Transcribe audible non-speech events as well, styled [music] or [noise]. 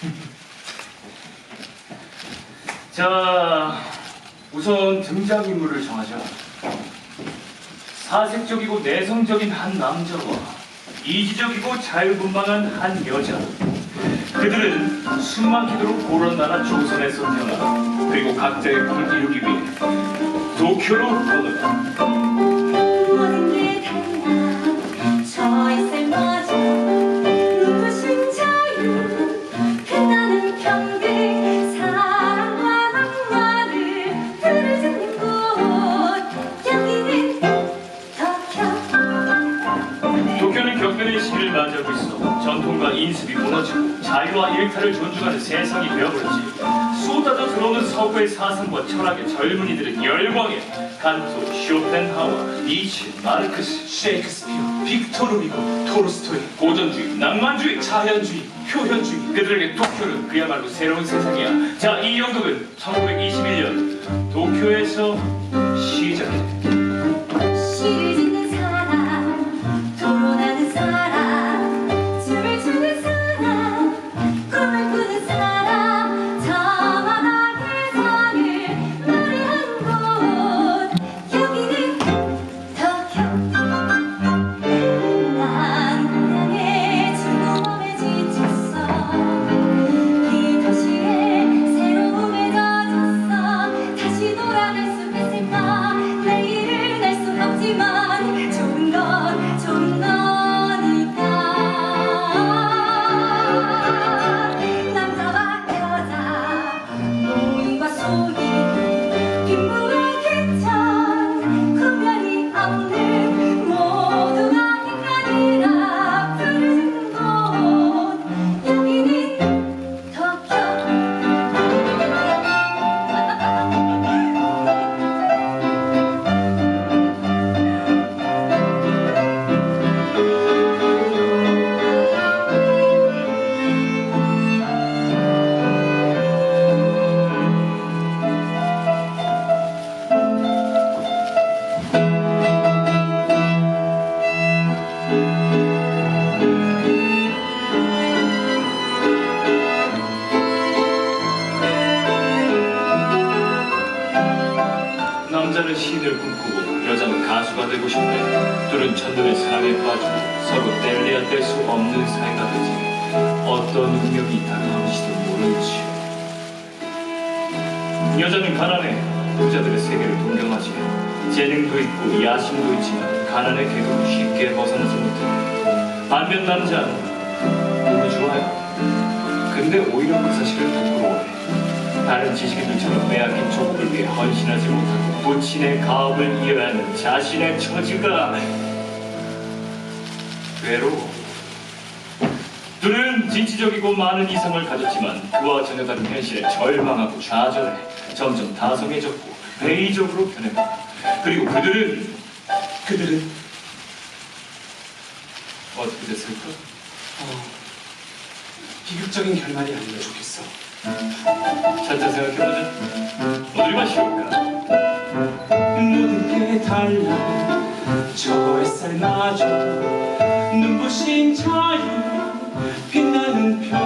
[laughs] 자, 우선 등장인물을 정하자. 사색적이고 내성적인 한 남자와 이지적이고 자유분방한 한 여자. 그들은 숨막히도록 고런 나라 조선에서 태어나 그리고 각자의 꿈을 이루기 위해 도쿄로 떠났다. 도쿄 도쿄는 격변의 시기를 맞이하고 있어 전통과 인습이 무너지고 자유와 일탈을 존중하는 세상이 되어버렸지. 쏟아져 들어오는 서구의 사상과 철학의 젊은이들은 열광해 칸토, 쇼펜하워, 니츠, 마르크스 셰익스피어, 빅토르 후고, 토르스토이, 고전주의, 낭만주의 자연주의, 표현주의, 그들에게 도쿄는 그야말로 새로운 세상이야. 자, 이 연극은 1921년 도쿄에서 남자는 시인을 꿈꾸고 여자는 가수가 되고 싶네. 둘은 첫눈에 사랑에 빠지고 서로 뗄래야 뗄 수 없는 사이가 되지. 어떤 운명이 다가올지도 모르지. 여자는 가난해. 부자들의 세계를 동경하지. 재능도 있고 야심도 있지만 가난의 궤도를 쉽게 벗어나지 못해. 반면 남자는 너무 좋아요 근데 오히려 그 사실을 부끄러워해. 다른 지식인들처럼 빼앗긴 조국을 위해 헌신하지 못하고 부친의 가업을 이어야 하는 자신의 처지가 괴로워. 둘은 진취적이고 많은 이성을 가졌지만 그와 전혀 다른 현실에 절망하고 좌절해 점점 다성해졌고 회의적으로 변해가 그리고 그들은 그들은 어떻게 됐을까? 어, 비극적인 결말이 아니면 좋겠어. 천천 생각해보자. 어디 마시올까? 모든 게 달라 저 햇살마저 눈부신 자유 빛나는 평